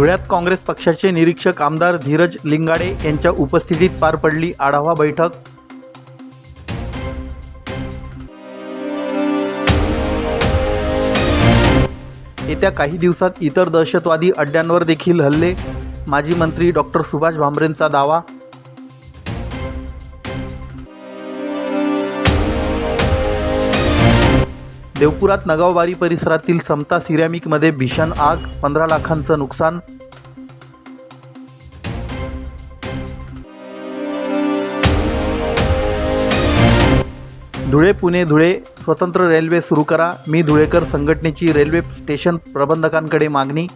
धुळ्यात काँग्रेस पक्षाचे निरीक्षक आमदार धीरज लिंगाडे यांच्या उपस्थितीत पार पडली आढावा बैठक. येत्या काही दिवसात इतर दहशतवादी अड्ड्यांवर देखील हल्ले माजी मंत्री डॉक्टर सुभाष भामरेंचा दावा देवपुरात नगावबारी परिसरातील समता सिरॅमिकमध्ये भीषण आग पंधरा लाखांचं नुकसान. धुळे पुणे धुळे स्वतंत्र रेल्वे सुरू करा. मी धुळेकर संघटनेची रेल्वे स्टेशन प्रबंधकांकडे मागणी.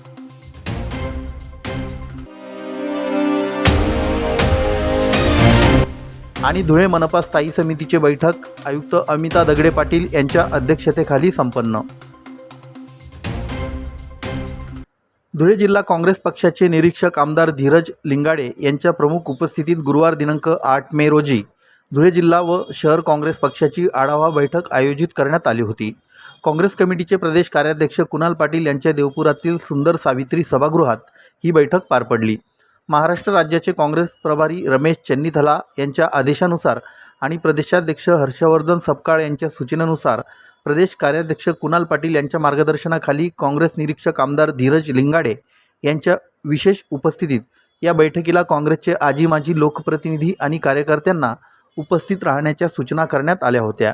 आणि धुळे मनपा स्थायी समितीची बैठक आयुक्त अमिता दगडे पाटील यांच्या अध्यक्षतेखाली संपन्न. धुळे जिल्हा काँग्रेस पक्षाचे निरीक्षक आमदार धीरज लिंगाडे यांच्या प्रमुख उपस्थितीत गुरुवार दिनांक आठ मे रोजी धुळे जिल्हा व शहर काँग्रेस पक्षाची आढावा बैठक आयोजित करण्यात आली होती. काँग्रेस कमिटीचे प्रदेश कार्याध्यक्ष कुणाल पाटील यांच्या देवपुरातील सुंदर सावित्री सभागृहात ही बैठक पार पडली. महाराष्ट्र राज्याचे काँग्रेस प्रभारी रमेश चन्नीथला यांच्या आदेशानुसार आणि प्रदेशाध्यक्ष हर्षवर्धन सपकाळ यांच्या सूचनेनुसार प्रदेश कार्याध्यक्ष कुणाल पाटील यांच्या मार्गदर्शनाखाली काँग्रेस निरीक्षक आमदार धीरज लिंगाडे यांच्या विशेष उपस्थितीत या बैठकीला काँग्रेसचे आजी माजी लोकप्रतिनिधी आणि कार्यकर्त्यांना उपस्थित राहण्याच्या सूचना करण्यात आल्या होत्या.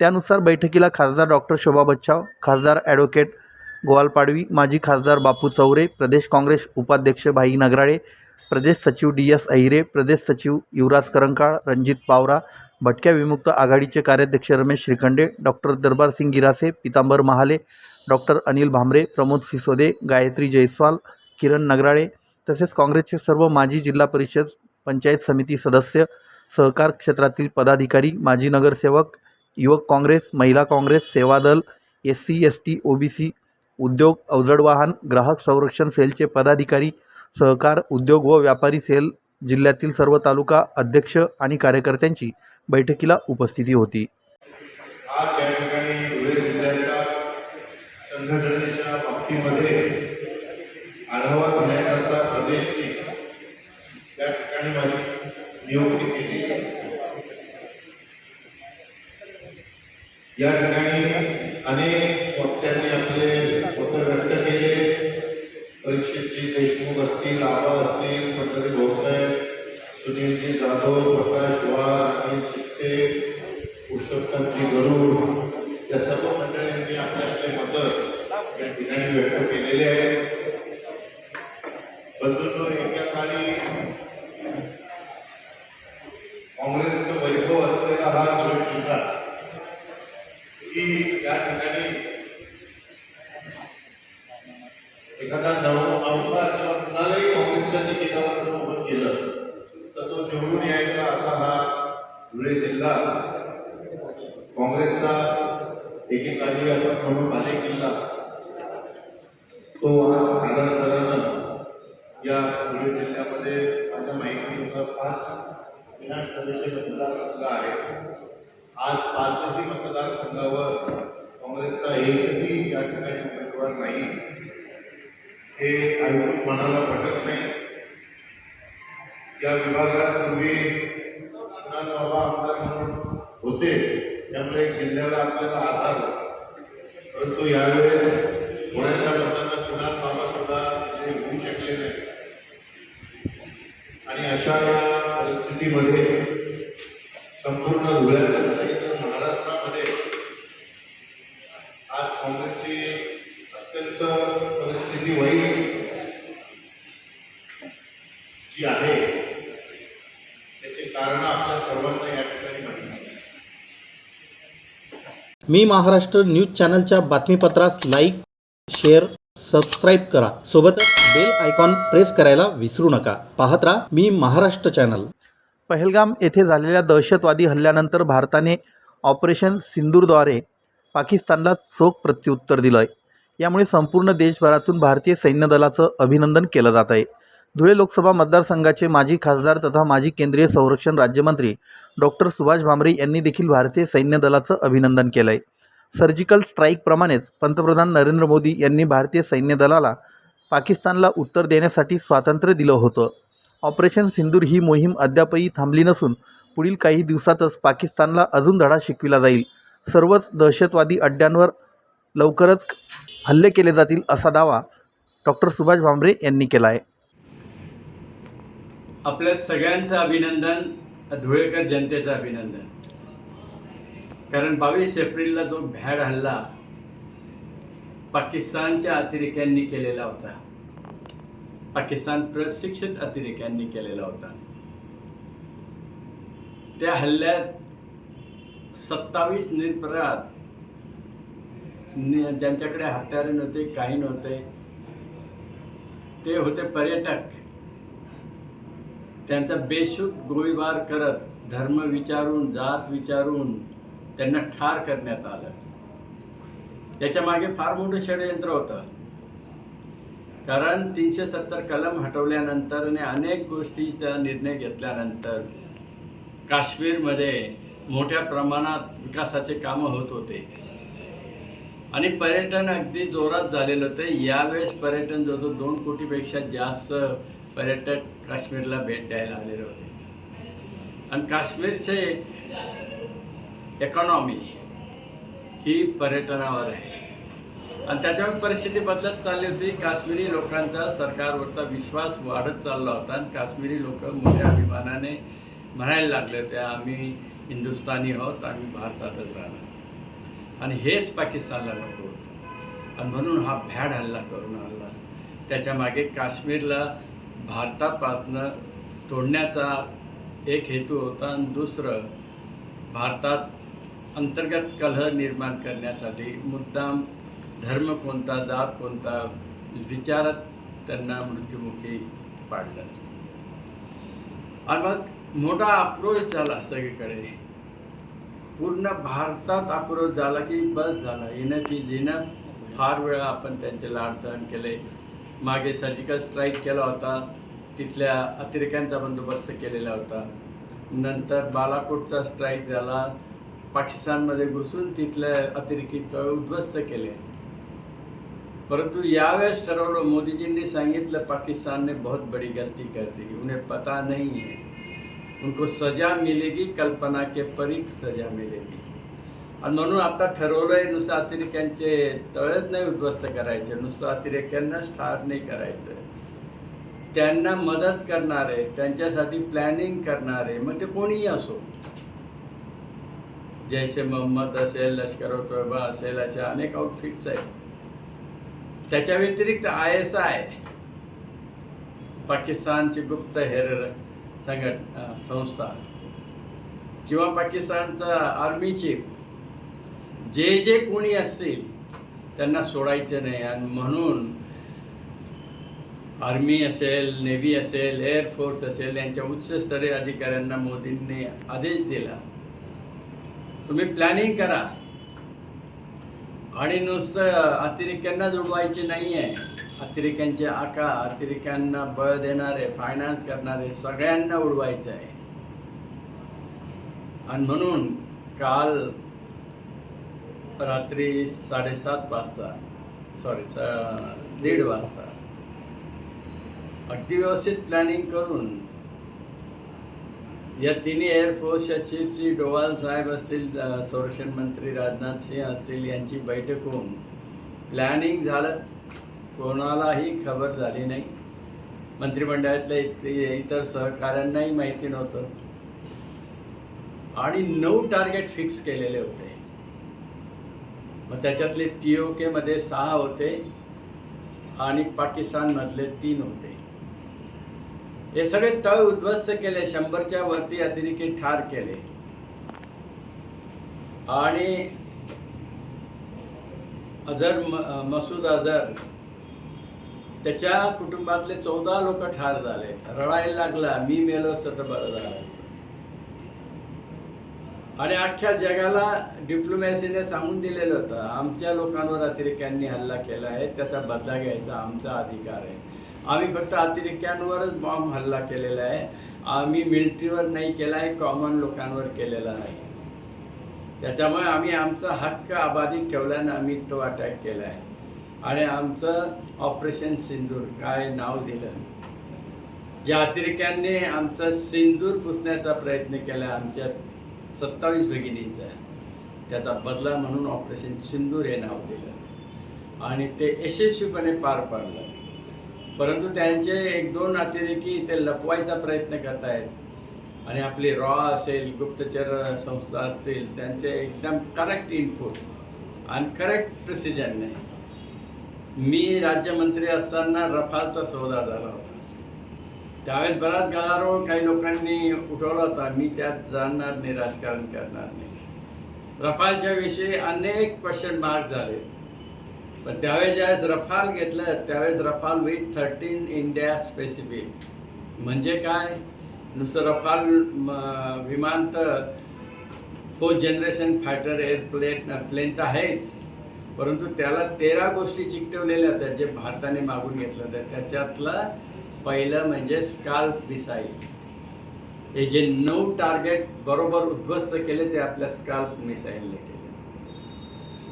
त्यानुसार बैठकीला खासदार डॉक्टर शोभा बच्चाव खासदार ॲडव्होकेट ग्वालपाडवी माजी खासदार बापू चौरे प्रदेश काँग्रेस उपाध्यक्ष भाई नगराळे प्रदेश सचिव डी एस अहिरे प्रदेश सचिव युवराज करंकाळ रणजित पावरा भटक्या विमुक्त आघाडीचे कार्याध्यक्ष रमेश श्रीखंडे डॉक्टर दरबारसिंग गिरासे पितांबर महाले डॉक्टर अनिल भांबरे प्रमोद सिसोदे गायत्री जयस्वाल किरण नगराळे तसेच काँग्रेसचे सर्व माजी जिल्हा परिषद पंचायत समिती सदस्य सहकार क्षेत्रातील पदाधिकारी माजी नगरसेवक युवक काँग्रेस महिला Congress Sevadal S C S T O B C उद्योग अवजड वाहन ग्राहक संरक्षण सेलचे पदाधिकारी सहकार उद्योग व व्यापारी सेल जिल्ह्यातील सर्व तालुका अध्यक्ष आणि कार्यकर्त्यांची बैठकीला उपस्थिती होती. आज या ठिकाणी धुळे जिल्ह्याच्या संघटनेच्या बाबतीमध्ये आढावा घेण्याकरता प्रदेशची त्या ठिकाणी माझी नियुक्ती केली. या ठिकाणी अनेक वक्त्यांनी देशमुख असतील आबा असतील पंढरी भाऊसाहेब सुनीलजी जाधव प्रकाश वाघ अनिल चित्ते पुरुषोत्तमजी गरुड या सर्व मंडळींनी आपले आपले मत या ठिकाणी व्यक्त केलेले आहे बंधूंनो एका काळी काँग्रेसचं वैभव असलेला हा धुळे जिल्हा की या ठिकाणी एखादा नव नवका किंवा कुणालाही काँग्रेसच्या तिकिटावर उभं केलं तर तो निवडून यायचा असा हा धुळे जिल्हा काँग्रेसचा एकेकाळी आपण म्हणून बाले किल्ला तो आज कालांतरानं या धुळे जिल्ह्यामध्ये माझ्या माहितीनुसार पाच विधानसभेचे मतदारसंघ आहेत आज पाचही मतदारसंघावर काँग्रेसचा एकही या ठिकाणी उमेदवार नाही. हे ऐकून मनाला पटत नाही. या विभागात पूर्वी कुणाल बाबा आमदार म्हणून होते त्यामुळे जिल्ह्याला आपल्याला आधार परंतु यावेळेस थोड्याशा मतांना कुणाल बाबा सुद्धा ते होऊ शकले नाही. आणि अशा या परिस्थितीमध्ये संपूर्ण धुळ्यात नाही तर महाराष्ट्रामध्ये आज काँग्रेसची अत्यंत परिस्थिती वाईट जी आहे त्याची कारण आपल्या सर्वांना या ठिकाणी माहिती आहे मी महाराष्ट्र न्यूज चॅनलच्या बातमीपत्रास लाईक शेअर सबस्क्राईब करा. सोबतच बेल आयकॉन प्रेस करायला विसरू नका. पाहत राहा मी महाराष्ट्र चॅनल. पहलगाम येथे झालेल्या दहशतवादी हल्ल्यानंतर भारताने ऑपरेशन सिंदूरद्वारे पाकिस्तानला चोख प्रत्युत्तर दिलं आहे यामुळे संपूर्ण देशभरातून भारतीय सैन्य दलाचं अभिनंदन केलं जात आहे धुळे लोकसभा मतदारसंघाचे माजी खासदार तथा माजी केंद्रीय संरक्षण राज्यमंत्री डॉक्टर सुभाष भामरे यांनी देखील भारतीय सैन्य दलाचं अभिनंदन केलं आहे सर्जिकल स्ट्राईकप्रमाणेच पंतप्रधान नरेंद्र मोदी यांनी भारतीय सैन्य दलाला पाकिस्तानला उत्तर देण्यासाठी स्वातंत्र्य दिलं होतं. ऑपरेशन सिंदूर ही मोहीम अद्यापही थांबली नसून पुढील काही दिवसातच पाकिस्तानला अजून धडा शिकविला जाईल. सर्वच दहशतवादी अड्ड्यांवर लवकरच हल्ले केले जातील असा दावा डॉक्टर सुभाष भामरे यांनी केला आहे आपल्या सगळ्यांचं अभिनंदन. धुळेकर जनतेचं अभिनंदन. कारण बावीस एप्रिलला जो भ्याड हल्ला पाकिस्तानच्या अतिरेक्यांनी केलेला होता पाकिस्तान प्रशिक्षित अतिरेक्यांनी केलेला होता त्या हल्ल्यात सत्तावीस निरपराध ज्यांच्याकडे हत्यारे नव्हते काही नव्हते ते होते पर्यटक. त्यांचा बेशुद्ध गोळीबार करत धर्म विचारून जात विचारून त्यांना ठार करण्यात आलं. याच्या मागे फार मोठं षडयंत्र होतं. कारण तीनशे सत्तर कलम हटवल्यानंतर आणि अनेक गोष्टीचा निर्णय घेतल्यानंतर काश्मीरमध्ये मोठ्या प्रमाणात विकासाचे कामं होत होते. आणि पर्यटन अगदी जोरात झालेलं होतं. यावेळेस पर्यटन जवळजवळ दोन कोटीपेक्षा जास्त पर्यटक काश्मीरला भेट द्यायला आलेले होते. आणि काश्मीरचे इकॉनॉमी ही पर्यटनावर आहे. आणि त्याच्यामुळे परिस्थिती बदलत चालली होती. काश्मीरी लोकांचा सरकारवरचा विश्वास वाढत चालला होता. आणि काश्मीरी लोक मोठ्या अभिमानाने म्हणायला लागले होते आम्ही हिंदुस्थानी आहोत आम्ही भारतातच राहणार. आणि हेच पाकिस्तानला नको होतं. आणि म्हणून हा भ्याड हल्ला करून हल्ला त्याच्यामागे काश्मीरला भारतापासनं तोडण्याचा एक हेतू होता आणि दुसरं भारतात अंतर्गत कलह निर्माण करण्यासाठी मुद्दाम धर्म कोणता जात कोणता विचारात त्यांना मृत्युमुखी पाडलं. आणि मग मोठा आक्रोश झाला सगळीकडे. पूर्ण भारतात आक्रोश झाला की बस झाला. येणं की जिनं फार वेळा आपण त्यांचे लाड सहन केले. मागे सर्जिकल स्ट्राईक केला होता. तिथल्या अतिरेक्यांचा बंदोबस्त केलेला होता. नंतर बालाकोटचा स्ट्राईक झाला. पाकिस्तानमध्ये घुसून तिथल्या अतिरेकी तळ उद्ध्वस्त केले. परंतु यावेळेस ठरवलं मोदीजींनी सांगितलं पाकिस्तान ने बहुत बड़ी गलती कर दी उन्हें पता नहीं है। उनको सजा मिलेगी कल्पना के परीख सजा मिलेगी। आणि म्हणून आता ठरवलंय नुसतं अतिरेक्यांचे तळच नाही उद्ध्वस्त करायचे नुसतं अतिरेक्यांनाच ठार नाही करायचं। त्यांना मदत करणारे त्यांच्यासाठी प्लॅनिंग करणारे मग ते कोणीही असो. जैसे मोहम्मद असेल लष्कर तोयबा असेल अशा अनेक आउटफिट्स आहेत. त्याच्या व्यतिरिक्त आय एस आय पाकिस्तानची गुप्त हेर संघट संस्था. किंवा पाकिस्तानचा आर्मी चीफ जे जे कोणी असतील त्यांना सोडायचे नाही. आणि म्हणून आर्मी असेल नेव्ही असेल एअरफोर्स असेल यांच्या उच्चस्तरीय अधिकाऱ्यांना मोदींनी आदेश दिला. तुम्ही प्लॅनिंग करा. आणि नुसतं अतिरेक्यांना जुळवायचे नाही आहे अतिरेक्यांचे आका अतिरेक्यांना बळ देणारे फायनान्स करणारे सगळ्यांना उडवायचं आहे. आणि म्हणून काल रात्री साडेसात वाजता सॉरी दीड वाजता अगदी व्यवस्थित प्लॅनिंग करून. या तिन्ही एअरफोर्सच्या चीफची डोवाल साहेब असतील संरक्षण मंत्री राजनाथ सिंह असतील यांची बैठक होऊन प्लॅनिंग झालं. कोणालाही खबर झाली नाही. मंत्रिमंडळातल्या इतर इतर सहकाऱ्यांनाही माहिती नव्हतं. आणि नऊ टार्गेट फिक्स केलेले होते. मग त्याच्यातले पी ओ केमध्ये सहा होते आणि पाकिस्तानमधले तीन होते. हे सगळे तळ उद्ध्वस्त केले शंभरच्या वरती अतिरेकी ठार केले. आणि अझर मसूद अझर त्याच्या कुटुंबातले चौदा लोक ठार झाले. रडायला लागला मी मेलो असतं तर बरं झालं असतं. आणि अख्ख्या जगाला डिप्लोमॅसीने सांगून दिलेलं होतं आमच्या लोकांवर अतिरेक्यांनी हल्ला केला आहे त्याचा बदला घ्यायचा आमचा अधिकार आहे. आम्ही फक्त अतिरेक्यांवरच बॉम्ब हल्ला केलेला आहे. आम्ही मिलिटरीवर नाही केला आहे कॉमन लोकांवर केलेला नाही. त्याच्यामुळे आम्ही आमचा हक्क अबाधित ठेवल्यानं आम्ही तो अटॅक केला आहे. आणि आमचं ऑपरेशन सिंदूर काय नाव दिलं? ज्या अतिरेक्यांनी आमचा सिंदूर पुसण्याचा प्रयत्न केला आमच्या सत्तावीस भगिनींचा. त्याचा बदला म्हणून ऑपरेशन सिंदूर हे नाव दिलं. आणि ते यशस्वीपणे पार पाडलं. परंतु त्यांचे एक दोन अतिरेकी ते लपवायचा प्रयत्न करत आहेत आणि आपली रॉ असेल गुप्तचर संस्था असतील त्यांचे एकदम करेक्ट इनपुट आणि करेक्ट प्रिसिजनने मी राज्यमंत्री असताना रफालचा सौदा झाला होता. त्यावेळेस बराच गदारोळ काही लोकांनी उठवला होता. मी त्यात जाणणार नाही राजकारण करणार नाही. रफालच्या विषयी अनेक क्वेश्चन मार्क झाले. पण त्यावेळेस ज्यावेळेस रफाल घेतलं त्यावेळेस Rafale with thirteen India specific म्हणजे काय? नुसतं रफाल विमान तर fourth generation fighter airplane plane तर आहेच. परंतु त्याला तेरा गोष्टी चिकटवलेल्या होत्या जे भारताने मागून घेतलं होतं. त्याच्यातलं पहिलं म्हणजे स्काल्प मिसाईल हे जे नऊ टार्गेट बरोबर उद्ध्वस्त केले ते आपल्या स्काल्प मिसाईलने केले.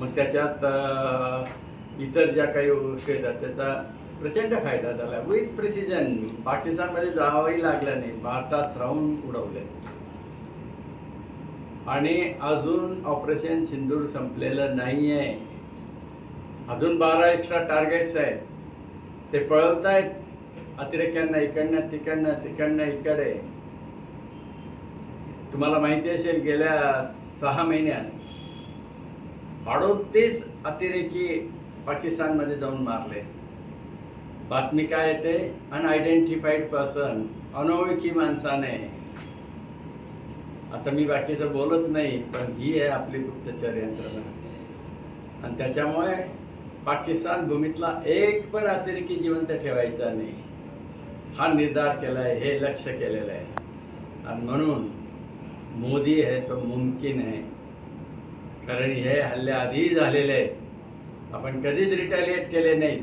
मग त्याच्यात इतर ज्या काही गोष्टी येतात त्याचा प्रचंड फायदा झाला. विथ प्रिसिजन पाकिस्तानमध्ये जावाही लागलं नाही. भारतात राहून उडवले. आणि अजून ऑपरेशन सिंदूर संपलेलं नाही आहे अजून बारा एक्स्ट्रा टार्गेट्स आहेत. ते पळवत आहेत अतिरेक्यांना इकडनं तिकडनं तिकडनं इकडे. तुम्हाला माहिती असेल गेल्या सहा महिन्यात अडोतीस अतिरेकी पाकिस्तानमध्ये जाऊन मारले. बातमी काय येते? अनआयडेंटिफाईड पर्सन अनोळखी माणसाने. आता मी बाकीचं बोलत नाही पण ही आहे आपली गुप्तचर यंत्रणा. आणि त्याच्यामुळे पाकिस्तान भूमीतला एक पण अतिरेकी जिवंत ठेवायचा नाही. हा निर्धार केला आहे हे लक्ष केलेलं आहे. आणि म्हणून मोदी आहे तो मुमकिन आहे. कारण हे हल्ले आधी झालेले आहेत. आपण कधीच रिटॅलिएट केले नाहीत.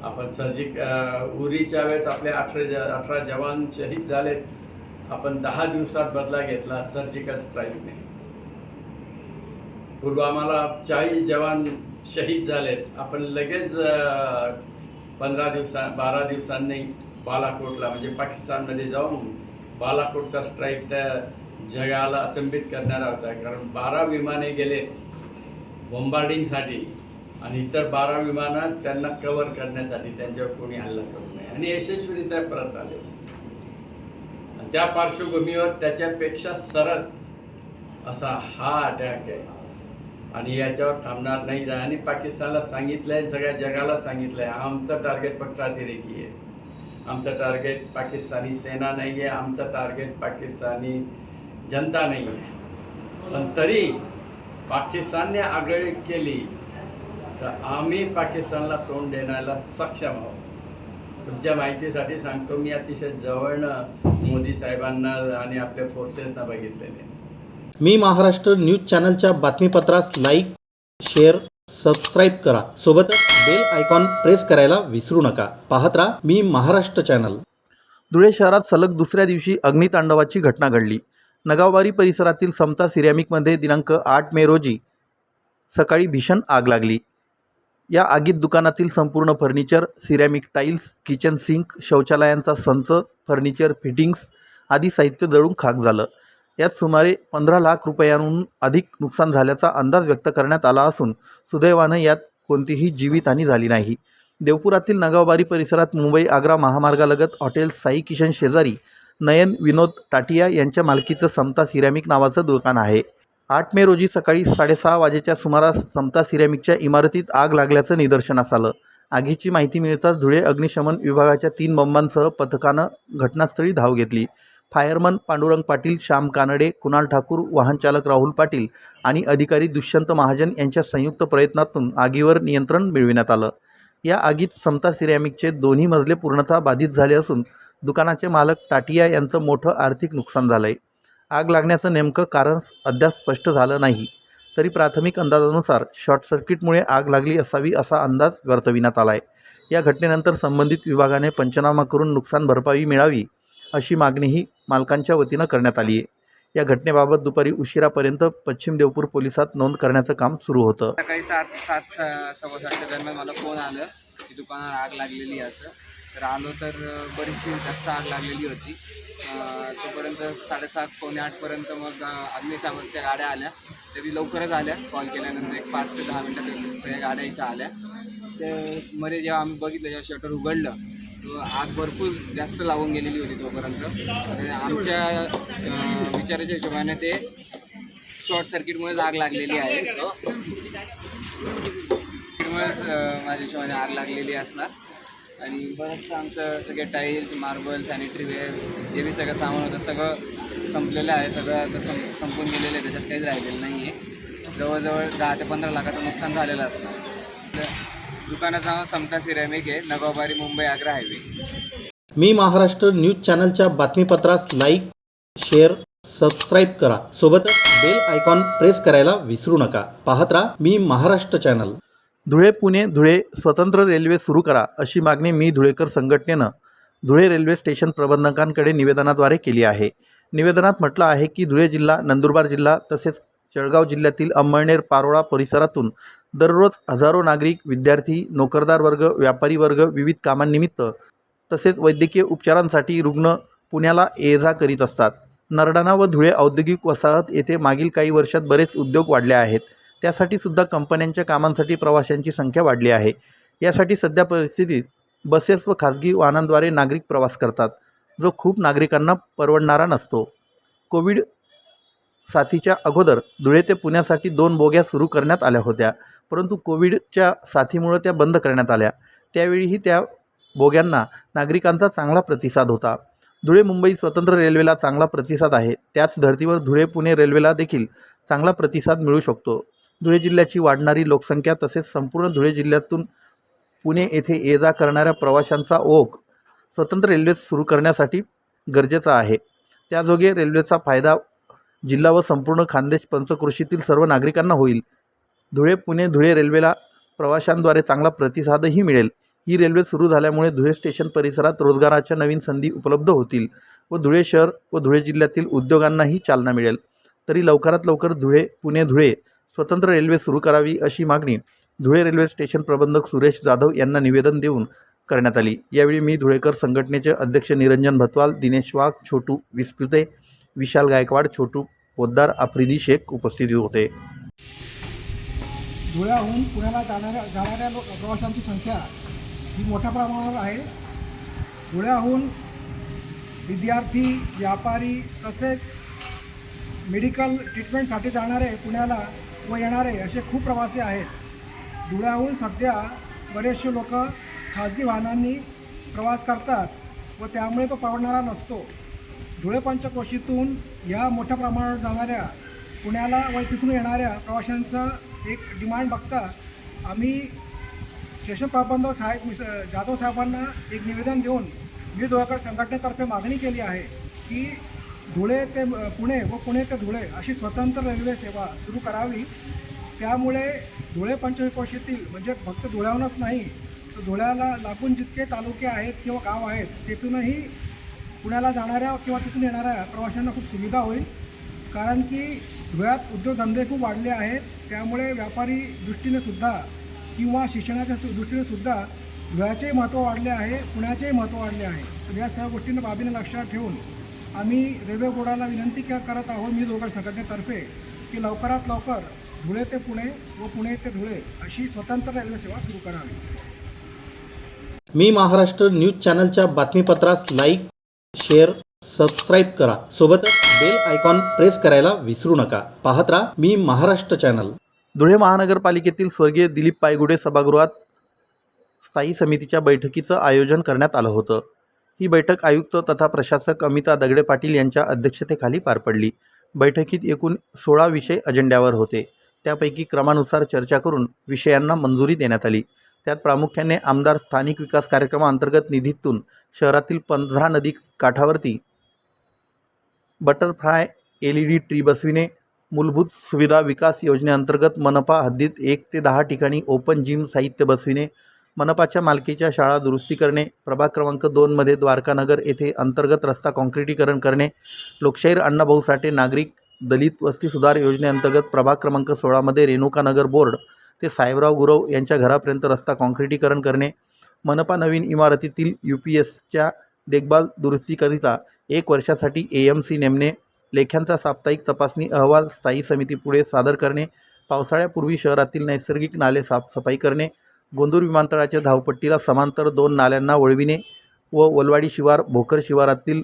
आपण सर्जिक उरीच्या वेळेस आपले अठरा अठरा जवान शहीद झालेत. आपण दहा दिवसात बदला घेतला सर्जिकल स्ट्राईकने पुलवामाला चाळीस जवान शहीद झालेत. आपण लगेच पंधरा दिवसा बारा दिवसांनी बालाकोटला म्हणजे पाकिस्तानमध्ये जाऊन बालाकोटचा स्ट्राईक त्या जगाला अचंबित करणारा होता. कारण बारा विमाने गेले बॉम्बार्डिंगसाठी आणि इतर बारा विमानं त्यांना कव्हर करण्यासाठी त्यांच्यावर कोणी हल्ला करू नये. आणि यशस्वीरित्या परत आले. त्या पार्श्वभूमीवर त्याच्यापेक्षा सरस असा हा अटॅक आहे. आणि याच्यावर थांबणार नाही. आणि पाकिस्तानला सांगितलंय सगळ्या जगाला सांगितलंय आमचं टार्गेट फक्त अतिरेकी आहे. आमचं टार्गेट पाकिस्तानी सेना नाही आहे आमचं टार्गेट पाकिस्तानी जनता नाही आहे पण तरी पाकिस्तानने आगळी केली तर आम्ही पाकिस्तानला तोंड देण्याला सक्षम आहोत. तुमच्या माहितीसाठी सांगतो मी अतिशय जवळनं मोदी साहेबांना आणि आपल्या फोर्सेसना बघितलेले. मी महाराष्ट्र न्यूज चॅनलच्या बातमीपत्रास लाईक शेअर सबस्क्राईब करा. सोबतच बेल आयकॉन प्रेस करायला विसरू नका. पाहत राहा मी महाराष्ट्र चॅनल. धुळे शहरात सलग दुसऱ्या दिवशी अग्नितांडवाची घटना घडली. नगाववारी परिसरातील समता सिरॅमिकमध्ये दिनांक आठ मे रोजी सकाळी भीषण आग लागली. या आगीत दुकानातील संपूर्ण furniture ceramic tiles kitchen sink शौचालयांचा संच फर्निचर फिटिंग्स आदी साहित्य जळून खाक झालं. यात सुमारे पंधरा लाख रुपयांहून अधिक नुकसान झाल्याचा अंदाज व्यक्त करण्यात आला असून सुदैवानं यात कोणतीही जीवितहानी झाली नाही. देवपुरातील नगावबारी परिसरात मुंबई आग्रा महामार्गालगत हॉटेल साई किशन शेजारी नयन विनोद टाटिया यांच्या मालकीचं समता सिरॅमिक नावाचं दुकान आहे. आठ मे रोजी सकाळी साडेसहा वाजेच्या सुमारास समता सिरॅमिकच्या इमारतीत आग लागल्याचं निदर्शनास आलं. आगीची माहिती मिळताच धुळे अग्निशमन विभागाच्या तीन बंबांसह पथकानं घटनास्थळी धाव घेतली. फायरमन पांडुरंग पाटील श्याम कानडे कुणाल ठाकूर वाहनचालक राहुल पाटील आणि अधिकारी दुष्यंत महाजन यांच्या संयुक्त प्रयत्नातून आगीवर नियंत्रण मिळविण्यात आलं. या आगीत समता सिरॅमिकचे दोन्ही मजले पूर्णतः बाधित झाले असून दुकानाचे मालक टाटिया यांचं मोठं आर्थिक नुकसान झालं आहे आग लागण्याचं नेमकं कारण अद्याप स्पष्ट झालं नाही. तरी प्राथमिक अंदाजानुसार शॉर्ट सर्किटमुळे आग लागली असावी असा अंदाज वर्तविण्यात आला आहे या घटनेनंतर संबंधित विभागाने पंचनामा करून नुकसान भरपाई मिळावी अशी मागणीही मालकांच्या वतीनं करण्यात आली आहे. या घटनेबाबत दुपारी उशिरापर्यंत पश्चिम देवपूर पोलिसात नोंद करण्याचं काम सुरू होतं. सकाळी सात सात सव्वा सातच्या दरम्यान मला फोन आलं की दुकानात आग लागलेली असं. तर आलो तर बरीचशी जास्त आग लागलेली होती. तोपर्यंत साडेसात पावणे आठपर्यंत मग अग्निशामकच्या गाड्या आल्या. तरी लवकरच आल्या. कॉल केल्यानंतर एक पाच ते दहा मिनटात सगळ्या गाड्या इथं आल्या. ते मध्ये जेव्हा आम्ही बघितलं जेव्हा शटर उघडलं तो आग भरपूर जास्त लावून गेलेली होती तोपर्यंत. आणि आमच्या विचाराच्या हिशोबाने ते शॉर्ट सर्किटमुळेच आग लागलेली आहे. त्यामुळेच माझ्या हिशोबाने आग लागलेली असणार. आणि बरंचसं आमचं सगळे टाईल्स मार्बल सॅनिटरी वेअर जे बी सगळं सामान होतं सगळं संपलेलं आहे. सगळं आता सं संपून गेलेलं आहे. त्याच्यात काहीच राहिलेलं नाही आहे. जवळजवळ दहा ते पंधरा लाखाचं नुकसान झालेलं असणार तर दुकानाचं नाव समता सिरॅमिक आहे. नगोबारी मुंबई आग्रा हायवे. मी महाराष्ट्र न्यूज चॅनलच्या बातमीपत्रास लाईक शेअर सबस्क्राईब करा. सोबतच बेल आयकॉन प्रेस करायला विसरू नका. पाहत राहा मी महाराष्ट्र चॅनल. धुळे पुणे धुळे स्वतंत्र रेल्वे सुरू करा अशी मागणी मी धुळेकर संघटनेनं धुळे रेल्वे स्टेशन प्रबंधकांकडे निवेदनाद्वारे केली आहे. निवेदनात म्हटलं आहे की धुळे जिल्हा नंदुरबार जिल्हा तसेच जळगाव जिल्ह्यातील अंमळनेर पारोळा परिसरातून दररोज हजारो नागरिक विद्यार्थी नोकरदार वर्ग व्यापारी वर्ग विविध कामांनिमित्त तसेच वैद्यकीय उपचारांसाठी रुग्ण पुण्याला ये जा करीत असतात. नरडाणा व धुळे औद्योगिक वसाहत येथे मागील काही वर्षात बरेच उद्योग वाढले आहेत. त्यासाठी सुद्धा कंपन्यांच्या कामांसाठी प्रवाशांची संख्या वाढली आहे. यासाठी सध्या परिस्थितीत बसेस व खाजगी वाहनांद्वारे नागरिक प्रवास करतात जो खूप नागरिकांना परवडणारा नसतो. कोविड साथीच्या अगोदर धुळे ते पुण्यासाठी दोन बोग्या सुरू करण्यात आल्या होत्या परंतु कोविडच्या साथीमुळं त्या बंद करण्यात आल्या. त्यावेळीही त्या बोग्यांना नागरिकांचा चांगला प्रतिसाद होता. धुळे मुंबई स्वतंत्र रेल्वेला चांगला प्रतिसाद आहे. त्याच धर्तीवर धुळे पुणे रेल्वेला देखील चांगला प्रतिसाद मिळू शकतो. धुळे जिल्ह्याची वाढणारी लोकसंख्या तसेच संपूर्ण धुळे जिल्ह्यातून पुणे येथे ये जा करणाऱ्या प्रवाशांचा ओघ स्वतंत्र रेल्वे सुरू करण्यासाठी गरजेचा आहे. त्याजोगे रेल्वेचा फायदा जिल्हा व संपूर्ण खानदेश पंचकृषीतील सर्व नागरिकांना होईल. धुळे पुणे धुळे रेल्वेला प्रवाशांद्वारे चांगला प्रतिसादही मिळेल. ही रेल्वे सुरू झाल्यामुळे धुळे स्टेशन परिसरात रोजगाराच्या नवीन संधी उपलब्ध होतील व धुळे शहर व धुळे जिल्ह्यातील उद्योगांनाही चालना मिळेल. तरी लवकरात लवकर धुळे पुणे धुळे स्वतंत्र रेल्वे सुरू करावी अशी मागणी धुळे रेल्वे स्टेशन प्रबंधक सुरेश जाधव यांना निवेदन देऊन करण्यात आली. यावेळी मी धुळेकर संघटनेचे अध्यक्ष निरंजन भत्वाल दिनेश वाघ छोटू विस्पुते विशाल गायकवाड छोटू पोद्दार आफ्रिदी शेख उपस्थित होते. धुळ्याहून पुण्याला जाणाऱ्या जाणाऱ्या लोक प्रवाशांची संख्या ही मोठ्या प्रमाणावर आहे. धुळ्याहून विद्यार्थी व्यापारी तसेच मेडिकल ट्रीटमेंटसाठी जाणारे पुण्याला व येणारे असे खूप प्रवासी आहेत. धुळ्याहून सध्या बरेचसे लोक खाजगी वाहनांनी प्रवास करतात व त्यामुळे तो परवडणारा नसतो. धुळे पंचकोशीतून या मोठ्या प्रमाणावर जाणाऱ्या पुण्याला व तिथून येणाऱ्या प्रवाशांचा एक डिमांड बघता आम्ही स्टेशन प्रबंधक साहेब मिस जाधव साहेबांना एक निवेदन देऊन मी धुळेकर संघटनेतर्फे मागणी केली आहे की धुळे ते पुणे व पुणे ते धुळे अशी स्वतंत्र रेल्वे सेवा सुरू करावी. त्यामुळे धुळे पंचकोशीतील म्हणजे फक्त धुळ्याहूनच नाही तर धुळ्याला लागून जितके तालुके आहेत किंवा गाव आहेत तिथूनही पुण्याला जाणाऱ्या किंवा तिथून येणाऱ्या प्रवाशांना खूप सुविधा होईल. कारण की धुळ्यात उद्योगधंदे खूप वाढले आहेत. त्यामुळे व्यापारी दृष्टीने सुद्धा किंवा शिक्षणाच्या दृष्टीनेसुद्धा दृष्टीने सुद्धा धुळ्याचेही महत्त्व वाढले आहे पुण्याचेही महत्त्व वाढले आहे. तर या सर्व गोष्टींना बाबीने लक्षात ठेवून आम्ही रेल्वे बोर्डाला विनंती क- करत आहोत मी दोघं संघटनेतर्फे की लवकरात लवकर धुळे ते पुणे व पुणे ते धुळे अशी स्वतंत्र रेल्वे सेवा सुरू करावी. मी महाराष्ट्र न्यूज चॅनलच्या बातमीपत्रास लाईक शेअर सबस्क्राईब करा. सोबतच बेल आयकॉन प्रेस करायला विसरू नका. पाहत राहा मी महाराष्ट्र चॅनल. धुळे महानगरपालिकेतील स्वर्गीय दिलीप पायगुडे सभागृहात स्थायी समितीच्या बैठकीचं आयोजन करण्यात आलं होतं. ही बैठक आयुक्त तथा प्रशासक अमिता दगडे पाटील यांच्या अध्यक्षतेखाली पार पडली. बैठकीत एकूण सोळा विषय अजेंड्यावर होते. त्यापैकी क्रमानुसार चर्चा करून विषयांना मंजुरी देण्यात आली. त्यात प्रामुख्याने आमदार स्थानिक विकास कार्यक्रमाअंतर्गत निधीतून शहरातील पंधरा नदी काठावरती butterfly L E D tree बसविणे मूलभूत सुविधा विकास योजनेअंतर्गत मनपा हद्दीत एक ते दहा ठिकाणी ओपन जिम साहित्य बसविणे मनपाच्या मालकीच्या शाळा दुरुस्ती करणे प्रभाग क्रमांक दोनमध्ये द्वारकानगर येथे अंतर्गत रस्ता काँक्रिटीकरण करणे लोकशाहीर अण्णाभाऊ साठे नागरिक दलित वस्ती सुधार योजनेअंतर्गत प्रभाग क्रमांक सोळामध्ये रेणुकानगर बोर्ड ते साहेबराव गुरव यांच्या घरापर्यंत रस्ता काँक्रिटीकरण करणे मनपा नवीन इमारतीतील यू पी एसच्या देखभाल दुरुस्तीकरिता एक वर्षासाठी ए एम सी नेमणे लेख्यांचा साप्ताहिक तपासणी अहवाल स्थायी समितीपुढे सादर करणे पावसाळ्यापूर्वी शहरातील नैसर्गिक नाले साफसफाई करणे गोंदूर विमानतळाच्या धावपट्टीला समांतर दोन नाल्यांना वळविणे व वलवाडी शिवार भोकर शिवारातील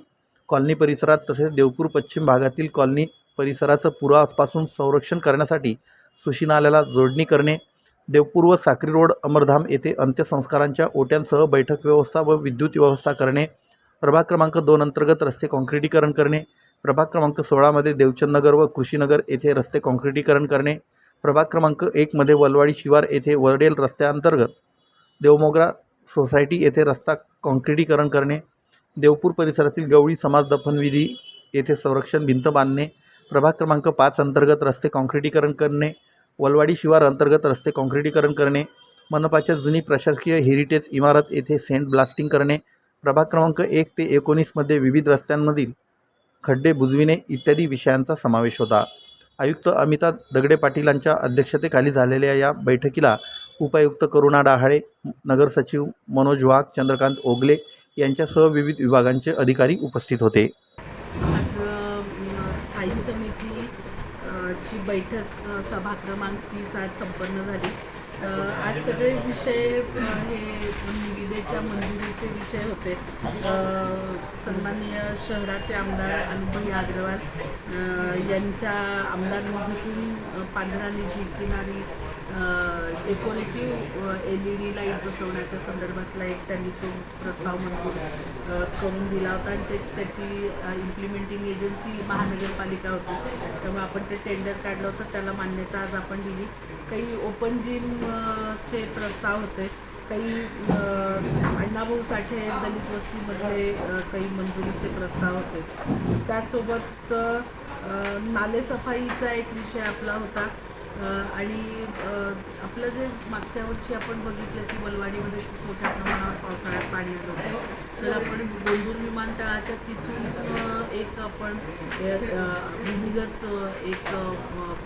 कॉलनी परिसरात तसेच देवपूर पश्चिम भागातील कॉलनी परिसराचं पुरापासून संरक्षण करण्यासाठी सुशी नाल्याला जोडणी करणे. देवपूर व साक्री रोड अमरधाम येथे अंत्यसंस्कारांच्या ओट्यांसह बैठक व्यवस्था व विद्युत व्यवस्था करणे. प्रभाग क्रमांक दोन अंतर्गत रस्ते काँक्रिटीकरण करणे. प्रभाग क्रमांक सोळामध्ये देवचंदनगर व कृषीनगर येथे रस्ते काँक्रिटीकरण करणे. प्रभाग क्रमांक एकमध्ये वलवाडी शिवार येथे वरडेल रस्त्याअंतर्गत देवमोगरा सोसायटी येथे रस्ता काँक्रिटीकरण करणे देवपूर परिसरातील गवळी समाज दफनविधी येथे संरक्षण भिंत बांधणे प्रभाग क्रमांक पाच अंतर्गत रस्ते काँक्रिटीकरण करणे वलवाडी शिवार अंतर्गत रस्ते काँक्रिटीकरण करणे मनपाच्या जुनी प्रशासकीय हेरिटेज इमारत येथे सेंट ब्लास्टिंग करणे प्रभाग क्रमांक एक ते एकोणीसमध्ये विविध रस्त्यांमधील खड्डे बुजविणे इत्यादी विषयांचा समावेश होता. आयुक्त अमिता दगडे पाटीलांच्या अध्यक्षतेखाली झालेल्या या बैठकीला उपायुक्त करुणा डहाळे नगर सचिव मनोज वाघ चंद्रकांत ओगले यांच्यासह विविध विभागांचे अधिकारी उपस्थित होते. आज स्थायी समितीची बैठक सभा क्रमांक तीस आज संपन्न झाली. आज सगळे विषय हे निविदेच्या मंजुरीचे विषय होते. सन्माननीय शहराचे आमदार अनुभवी अग्रवाल यांच्या आमदार निधीतून पांढरा निधी किनारी decorative L E D light बसवण्याच्या संदर्भातला एक त्यांनी तो प्रस्ताव मंजूर करून दिला होता आणि ते त्याची इम्प्लिमेंटिंग एजन्सी महानगरपालिका होती. त्यामुळे आपण ते टेंडर काढलं होतं. त्याला मान्यता आज आपण दिली. काही ओपन जिमचे चे प्रस्ताव होते. काही अण्णाभाऊ साठे दलित वस्तीमध्ये काही मंजुरीचे प्रस्ताव होते. त्यासोबत नालेसफाईचा एक विषय आपला होता. आणि आपलं जे मागच्या वर्षी आपण बघितलं की बलवाडीमध्ये खूप मोठ्या प्रमाणावर पावसाळ्यात पाणी आलं होतं. तर आपण गोंदूर विमानतळाच्या तिथून एक आपण भूमिगत एक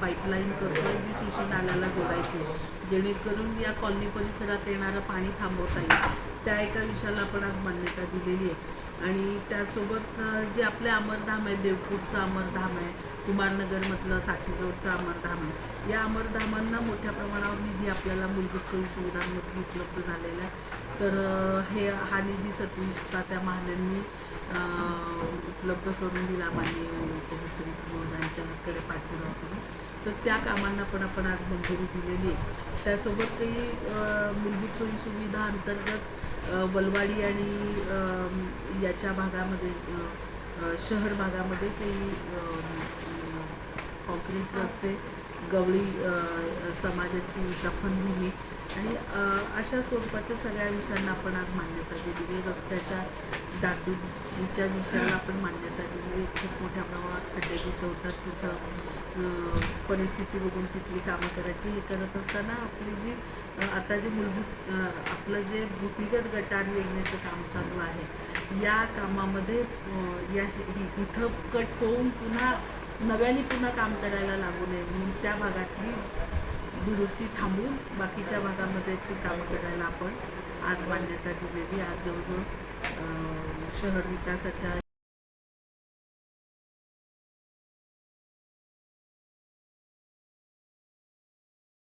पाईपलाईन करतो जी सुशी नाल्याला जोडायची. जेणेकरून या कॉलनी परिसरात येणारं पाणी थांबवता येईल. त्या एका विषयाला आपण आज मान्यता दिलेली आहे. आणि त्यासोबत जे आपले अमरधाम आहे देवपूरचं अमरधाम आहे कुमारनगरमधलं साठीगावचं अमरधाम आहे या अमरधामांना मोठ्या प्रमाणावर निधी आपल्याला मूलभूत सोयी सुविधांमध्ये उपलब्ध झालेला आहे तर हे हा निधी सतीश त्या महाल्यांनी उपलब्ध करून दिला माननीय मुख्यमंत्री महोदयांच्याकडे पाठपुरावा करून. तर त्या कामांना पण आपण आज मंजुरी दिलेली आहे. त्यासोबत काही मूलभूत सोयी सुविधा अंतर्गत वलवाडी आणि याच्या भागामध्ये शहर भागामध्ये ते कॉन्क्रीट रस्ते गवळी समाजाची दफनभूमी आणि अशा स्वरूपाच्या सगळ्या विषयांना आपण आज मान्यता दिलेली आहे रस्त्याच्या डागडुजीच्या विषयाला आपण मान्यता दिलेली खूप मोठ्या प्रमाणात खड्डे जिथं होतात तिथं परिस्थिती बघून तिथली कामं करायची. हे करत असताना आपली जी आता जे मूलभूत आपलं जे भूमिगत गटार योजनेचं काम चालू आहे या कामामध्ये या इथं कट होऊन पुन्हा नव्याने पुन्हा काम करायला लागू नये म्हणून त्या भागातली दुरुस्ती थांबून बाकीच्या भागामध्ये ती कामं करायला आपण आज मान्यता दिलेली. आज जवळजवळ शहर विकासाच्या